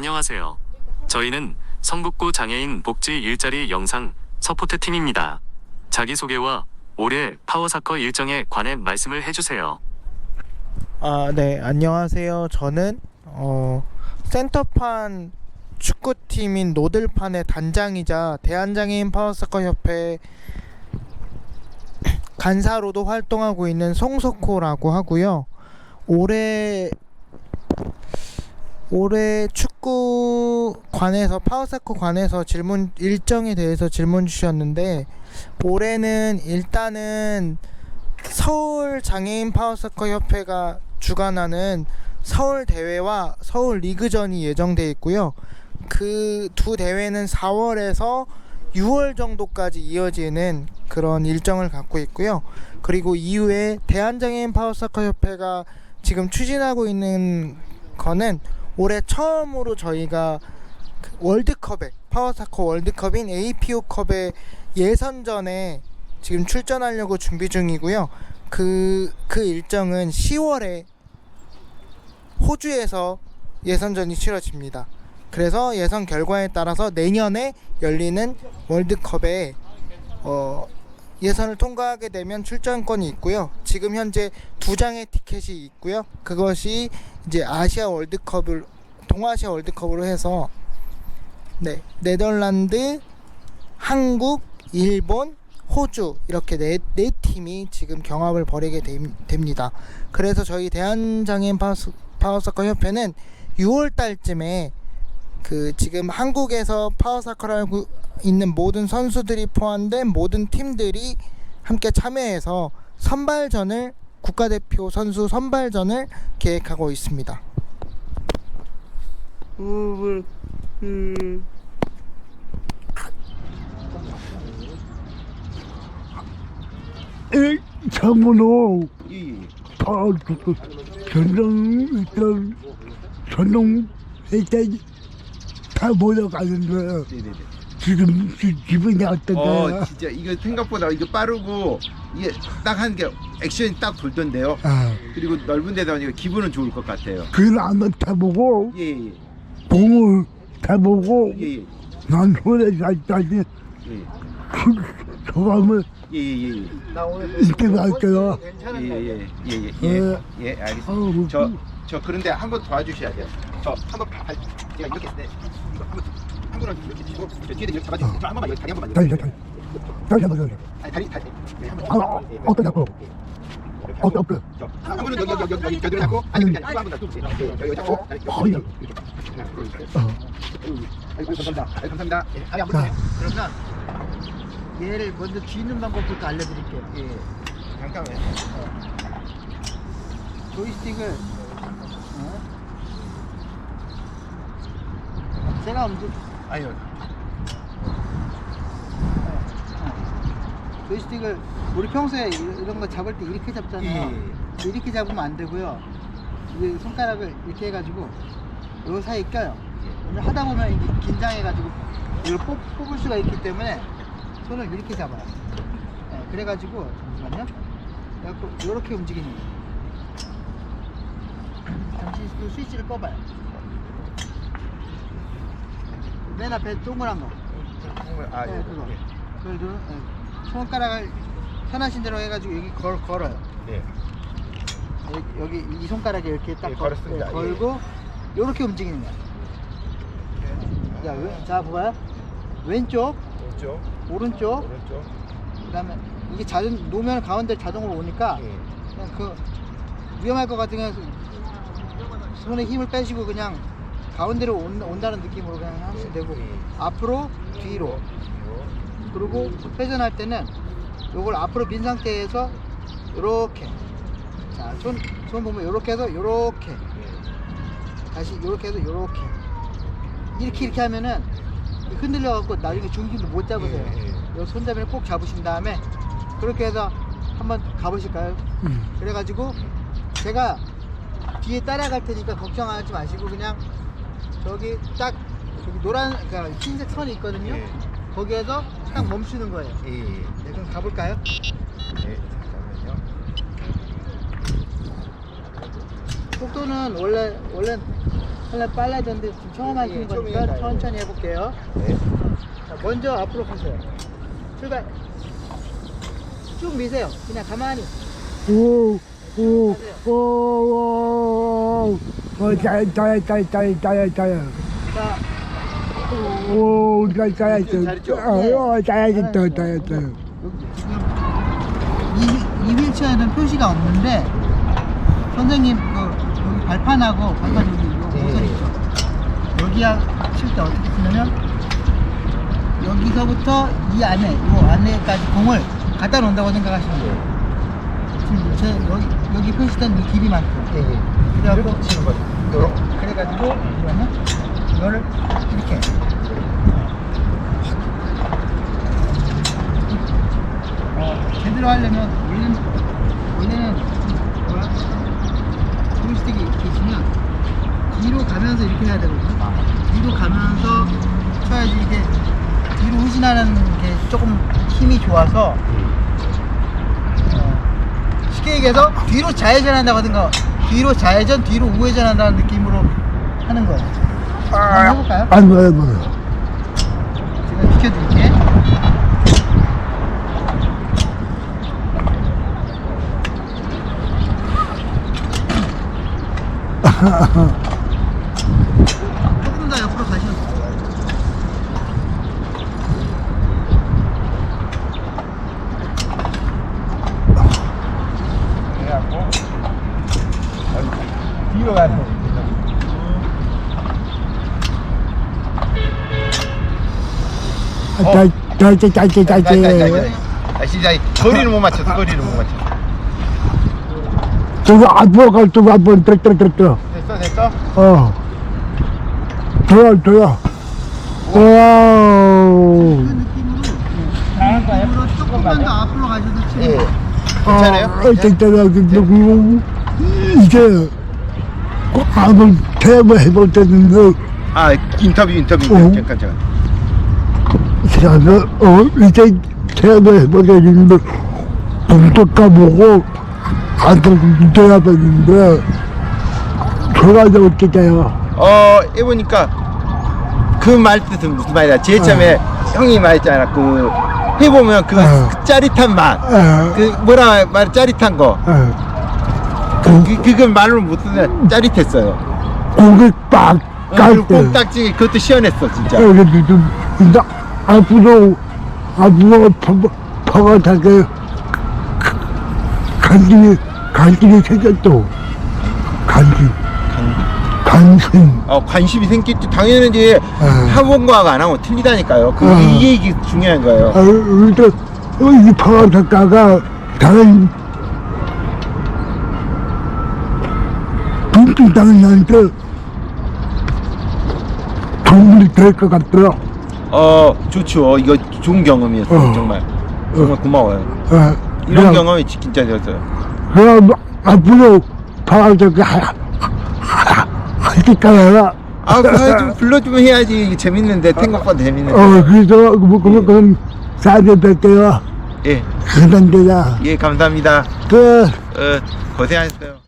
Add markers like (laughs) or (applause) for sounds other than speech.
안녕하세요. 저희는 성북구 장애인 복지 일자리 영상 서포트 팀입니다. 자기소개와 올해 파워사커 일정에 관해 말씀을 해주세요. 아, 네, 안녕하세요. 저는 어, 센터판 축구팀인 노들판의 단장이자 대한장애인 파워서커 협회 간사로도 활동하고 있는 송석호라고 하고요. 올해 올해 축 구 관해서 파워사커 관해서 질문 일정에 대해서 질문 주셨는데 올해는 일단은 서울 장애인 파워서커 협회가 주관하는 서울 대회와 서울 리그전이 예정돼 있고요. 그 두 대회는 4월에서 6월 정도까지 이어지는 그런 일정을 갖고 있고요. 그리고 이후에 대한장애인 파워서커 협회가 지금 추진하고 있는 거는 올해 처음으로 저희가 그 월드컵에 파워사커 월드컵인 APO컵의 예선전에 지금 출전하려고 준비 중이고요. 그, 그 일정은 10월에 호주에서 예선전이 치러집니다. 그래서 예선 결과에 따라서 내년에 열리는 월드컵에 어, 예선을 통과하게 되면 출전권이 있고요. 지금 현재 두 장의 티켓이 있고요. 그것이 이제 아시아 월드컵을 동아시아 월드컵으로 해서 네 네덜란드, 한국, 일본, 호주 이렇게 네, 네 팀이 지금 경합을 벌이게 됨- 됩니다. 그래서 저희 대한장애인 파워서커 협회는 6월 달쯤에 그 지금 한국에서 파워사커를 하고 있는 모든 선수들이 포함된 모든 팀들이 함께 참여해서 선발전을 국가대표 선수 선발전을 계획하고 있습니다. 음, 음, 에, 장문호 예, 예. 다 전동 일단 전동 일단 다 몰아가는데 네네네. 지금 지- 기분이 어떤데? 어, 진짜 이거 생각보다 이거 빠르고 이게 딱 한 게 액션이 딱 돌던데요. 아, 그리고 넓은 데다 보니까 기분은 좋을 것 같아요. 그걸 한번 타보고 예, 예, 봉을 타보고 예, 예, 난 손에 살까지 예, 그 소감을 예, 예, 예. 이렇게 갈게요. 예, 예, 예, 예, 예, 예, 알겠습니다. 저, 저 그런데 한 번 도와주셔야 돼요. 저 한번 발, 제가 이렇게 네, 이거 한번 한 분은 이렇게 치고 저 뒤에 이렇게 잡아주세요. 저한 번만 여기 다리 한 번만. 이렇게. 다시 다시 한번 더. 아니, 다리 다리. 네, 한 번. 아, 어, 어떤 잡고? 잡고? 저, 한 분은 여기 여기 여기 여기 여기 잡고 아니 아니라 한번 더 뚫으세요. 여기 여기 잡고 다리 어, 예. 이렇게. 어, 아이고 감사합니다. 아이고 감사합니다. 예, 아니 자. 그러면 얘를 먼저 쥐는 방법부터 알려드릴게요. 예. 잠깐만요. 조이스틱을 어? 제가 움직 아니요. 어. 조이스틱을 우리 평소에 이- 이런 거 잡을 때 이렇게 잡잖아요. 예. 이렇게 잡으면 안 되고요. 이 손가락을 이렇게 해가지고 요 사이에 껴요. 오늘 하다 보면 이게 긴장해가지고 이걸 뽑, 뽑을 수가 있기 때문에 손을 이렇게 잡아요. 네, 그래가지고 잠시만요. 이렇게 움직이는 거예요. 잠시 그 스위치를 꺼봐요. 맨 앞에 동그란 거. 아 네, 예. 그거. 예. 그걸 누르, 네. 손가락을 편하신 대로 해가지고 여기 걸, 걸어요. 네. 여기, 여기 이 손가락에 이렇게 딱 예, 걸, 걸었습니다. 예, 걸고 이렇게 움직이는 거야. 자, 왼, 자 봐봐요. 왼쪽, 왼쪽, 오른쪽, 오른쪽. 그다음에 이게 자동 노면 가운데 자동으로 오니까 예. 그냥 그 위험할 것 같으면 손에 힘을 빼시고 그냥 가운데로 온, 온다는 느낌으로 그냥 하시면 되고 예. 앞으로 뒤로. 그리고 회전할 때는 요걸 앞으로 민 상태에서 요렇게 자 손 손 보면 요렇게 해서 요렇게 예. 다시 요렇게 해서 요렇게 이렇게 이렇게 하면은 흔들려 갖고 나중에 중심도 못 잡으세요 예, 예. 요 손잡이를 꼭 잡으신 다음에 그렇게 해서 한번 가보실까요? 음. 그래가지고 제가 뒤에 따라갈 테니까 걱정하지 마시고 그냥 저기 딱 저기 노란 그러니까 흰색 선이 있거든요 예. 거기에서 딱 멈추는 거예요 예. 예. 네 그럼 가볼까요? 네, 잠깐만요. 속도는 원래 원래 빨라 빨라졌는데 지금 처음 하시는 예, 거니까 처음이니까요. 천천히 해볼게요. 네. 자, 먼저 앞으로 가세요. 출발. 쭉 미세요. 그냥 가만히. 오, 오, 오, 오, 오, 짜야, 짜야, 짜야, 짜야, 짜야, 짜야. 자, 오, 짜야, 짜야, 짜야. 잘했죠? 어, 짜야, 짜야, 짜야, 짜야. 여기 지금 이, 이 휠체어에는 표시가 없는데 선생님 그 여기 발판하고 발판 여기 요 네. 모서리 있죠. 여기 칠때 어떻게 쓰냐면 여기서부터 이 안에 요 안에까지 공을 갖다 놓는다고 생각하시면 돼요. 지금 제 여기, 여기 표시된 이 길이만큼. 예, 예. 그래갖고 이렇게 치는 거죠. 요렇게. 그래가지고 이거는 이거를 이렇게 어, 제대로 하려면 원래는 원래는 뭐야 조이스틱이 이렇게 있으면 뒤로 가면서 이렇게 해야 되거든요. 뒤로 가면서 쳐야지 이게 뒤로 후진하는 게 조금 힘이 좋아서 어, 쉽게 얘기해서 뒤로 좌회전한다고 하든가 뒤로 좌회전 뒤로 우회전 한다는 느낌으로 하는 거예요 한번 해볼까요? 안 돼, 안 돼. 제가 비켜드릴게 (laughs) 조금 더 옆으로 가셔도 돼요 그래갖고 뒤로 가는 거. 짜야, 짜야, 짜야. 아 진짜 거리를 못 맞춰서 거리를 못 맞춰. 저거 앞으로 갈 때, 앞으로 들어, 들어, 들어, 들어. 됐어 됐어. 어. 들어, 들어. 와우. 그 느낌으로 느낌으로 조금만 더 앞으로 가셔도 예. 치고 괜찮아요? 어, 괜찮아. 근데 이제 꼭 한번 대화 해볼 때는 아 인터뷰 인터뷰 어. 잠깐 잠깐. 그래서 어 이제 때는 돈도 까보고 아들 했는데 제가 이제 어떻게 돼요? 어 해보니까 그 말 뜻은 무슨 말이야? 제일 처음에 형이 말했잖아. 그 해보면 그 어. 짜릿한 맛. 에, 그 뭐라 말 짜릿한 거. 에, 그 그걸 말로 못 쓰는 짜릿했어요. 고기 빡 어, 깔 그리고 때. 꽁딱지 그것도 시원했어 진짜. 좀 이제 앞으로 앞으로 파가타게 간질이 간질이 생겼어 간질 간신 어 관심이 생겼지 당연히 학원과가 안 하고 틀리다니까요. 그 어. 이게 이게 중요한 거예요. 아 이제 이 파가타가가 다른 빈tu 다른 나한테 도움이 될 것 같더라 어 좋죠. 이거 좋은 경험이었어요 어. 정말. 정말 고마워요. 어, 이런 그냥- 경험이 진짜 되었어요. 그럼 앞으로 파가타가 할때까지 아, 그거 좀 불러주면 해야지. 이게 재밌는데, 생각보다 재밌는데. 어, 그래서, 뭐, 그럼, 그럼, 싸게 뵐게요. 예, 그런 데다. 예, 감사합니다. 끝. 어, 고생하셨어요.